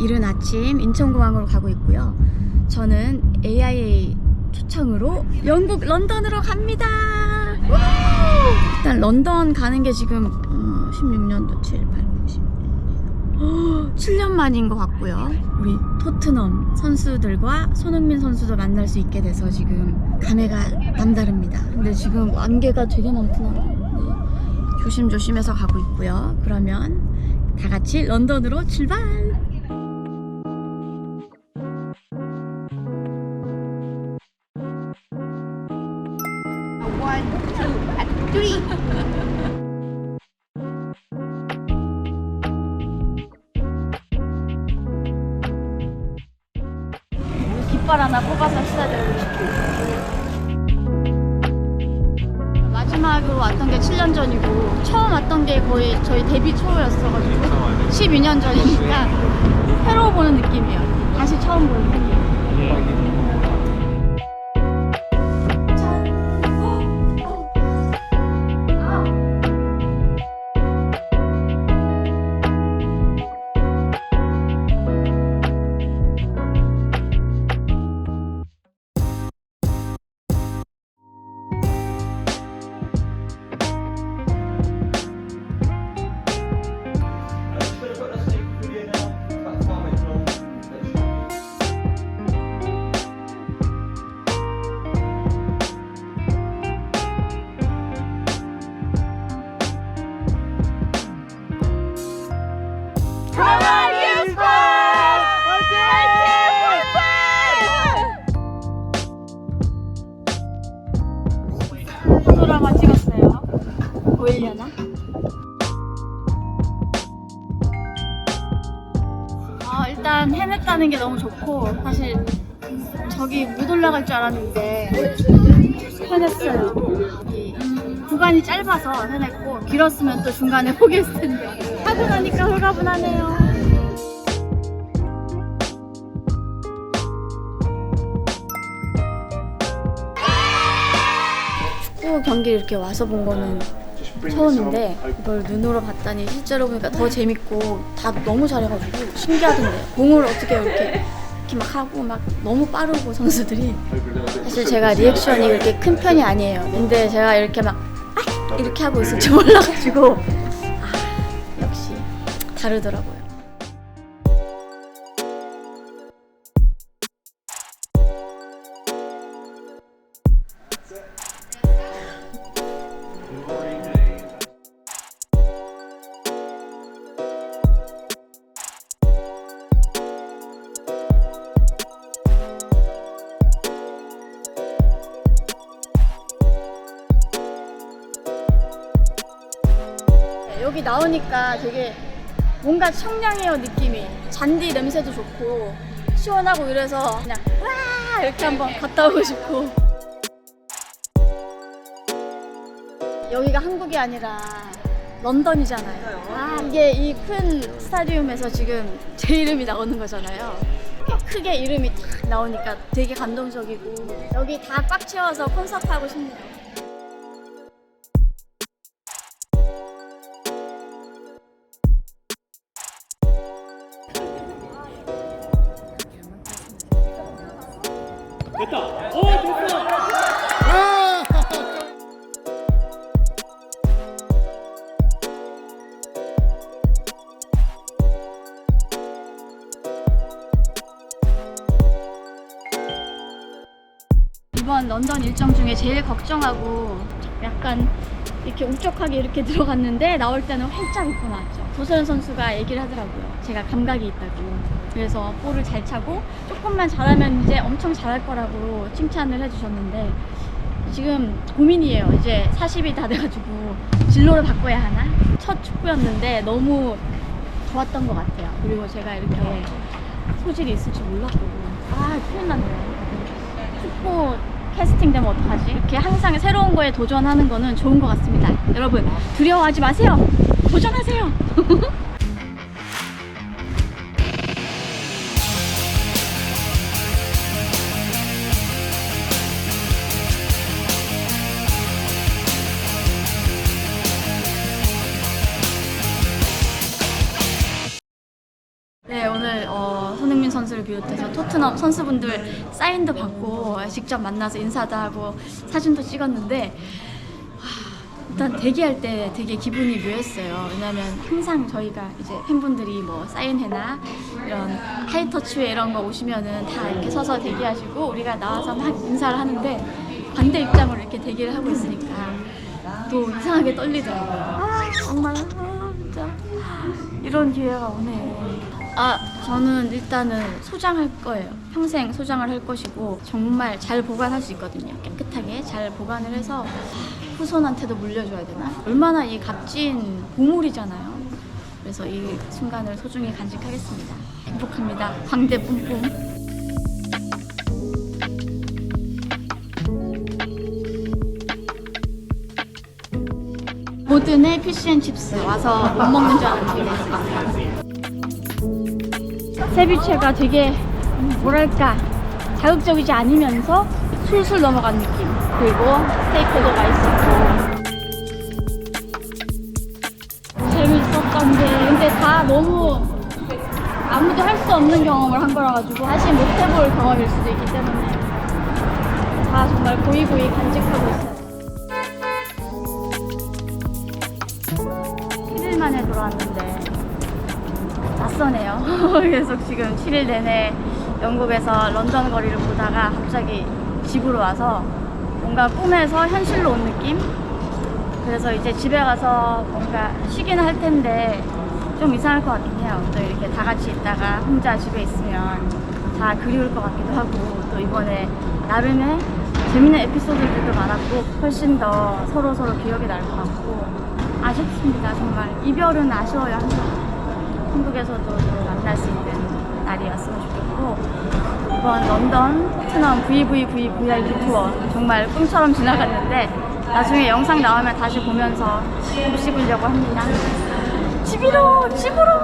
이른 아침 인천공항으로 가고 있고요. 저는 AIA 초청으로 영국 런던으로 갑니다. 우! 일단 런던 가는 게 지금 어, 16년도 7, 8, 9, 10. 7년 만인 것 같고요. 우리 토트넘 선수들과 손흥민 선수도 만날 수 있게 돼서 지금 감회가 남다릅니다. 근데 지금 안개가 되게 많구나. 네. 조심조심해서 가고 있고요. 그러면 다 같이 런던으로 출발! 깃발 하나 뽑아서 싶어요. 마지막으로 왔던 게 7년 전이고 처음 왔던 게 거의 저희 데뷔 초였어가지고 12년 전이니까 새로 보는 느낌이에요. 다시 처음 보는 느낌. 일단 해냈다는 게 너무 좋고 사실 저기 못 올라갈 줄 알았는데 해냈어요. 이 구간이 짧아서 해냈고 길었으면 또 중간에 포기했을 텐데 하고 나니까 홀가분하네요. 경기 이렇게 와서 본 거는 처음인데 이걸 눈으로 봤다니 실제로 보니까 더 재밌고 다 너무 잘해가지고 신기하던데 공을 어떻게 이렇게 이렇게 막 하고 막 너무 빠르고 선수들이 사실 제가 리액션이 그렇게 큰 편이 아니에요. 근데 제가 이렇게 막 아! 이렇게 하고 있을 줄 몰라가지고 아, 역시 다르더라고요. 여기 나오니까 되게 뭔가 청량해요 느낌이. 잔디 냄새도 좋고 시원하고 이래서 그냥 와! 이렇게 한번 갔다 오고 싶고. 여기가 한국이 아니라 런던이잖아요. 아 이게 이 큰 스타디움에서 지금 제 이름이 나오는 거잖아요. 크게 이름이 딱 나오니까 되게 감동적이고. 여기 다 꽉 채워서 콘서트 하고 싶네요 런던 일정 중에 제일 걱정하고 약간 이렇게 울적하게 이렇게 들어갔는데 나올 때는 활짝 입고 나왔죠. 조서연 선수가 얘기를 하더라고요. 제가 감각이 있다고. 그래서 볼을 잘 차고 조금만 잘하면 이제 엄청 잘할 거라고 칭찬을 해주셨는데 지금 고민이에요. 이제 40이 다 돼가지고 진로를 바꿔야 하나? 첫 축구였는데 너무 좋았던 것 같아요. 그리고 제가 이렇게 소질이 있을 줄 몰랐고 아 큰일 났네요. 축구 캐스팅 되면 어떡하지? 이렇게 항상 새로운 거에 도전하는 거는 좋은 것 같습니다. 여러분 두려워하지 마세요. 도전하세요. 네 오늘 어, 비롯해서 토트넘 선수분들 사인도 받고 직접 만나서 인사도 하고 사진도 찍었는데 일단 대기할 때 되게 기분이 묘했어요. 왜냐면 항상 저희가 이제 팬분들이 뭐 사인회나 이런 하이터치회 이런 거 오시면은 다 이렇게 서서 대기하시고 우리가 나와서 막 인사를 하는데 반대 입장으로 이렇게 대기를 하고 있으니까 또 이상하게 떨리더라고요. 아, 정말 아, 진짜 이런 기회가 오네. 아, 저는 일단은 소장할 거예요. 평생 소장을 할 것이고 정말 잘 보관할 수 있거든요. 깨끗하게 잘 보관을 해서 후손한테도 물려줘야 되나? 얼마나 이 값진 보물이잖아요. 그래서 이 순간을 소중히 간직하겠습니다. 행복합니다. 광대 뿜뿜. 모든의 피쉬앤칩스 와서 못 먹는 줄 알았는데 세비체가 되게 뭐랄까 자극적이지 않으면서 술술 넘어간 느낌. 그리고 스테이크도 맛있었고. 재밌었던데 근데 다 너무 아무도 할 수 없는 경험을 한 거라 가지고 다시 못 해볼 경험일 수도 있기 때문에 다 정말 고이고이 간직하고 있어요. 7일 만에 돌아왔는데 낯서네요. 계속 지금 7일 내내 영국에서 런던 거리를 보다가 갑자기 집으로 와서 뭔가 꿈에서 현실로 온 느낌? 그래서 이제 집에 가서 뭔가 쉬기는 할 텐데 좀 이상할 것 같긴 해요. 또 이렇게 다 같이 있다가 혼자 집에 있으면 다 그리울 것 같기도 하고 또 이번에 나름의 재밌는 에피소드들도 많았고 훨씬 더 서로 서로 기억이 날 것 같고 아쉽습니다 정말 이별은 아쉬워요 항상 한국에서도 또 만날 수 있는 날이었으면 좋겠고 이번 런던 토트넘 VVV VIP 투어 정말 꿈처럼 지나갔는데 나중에 영상 나오면 다시 보면서 곱씹으려고 합니다. 집으로 집으로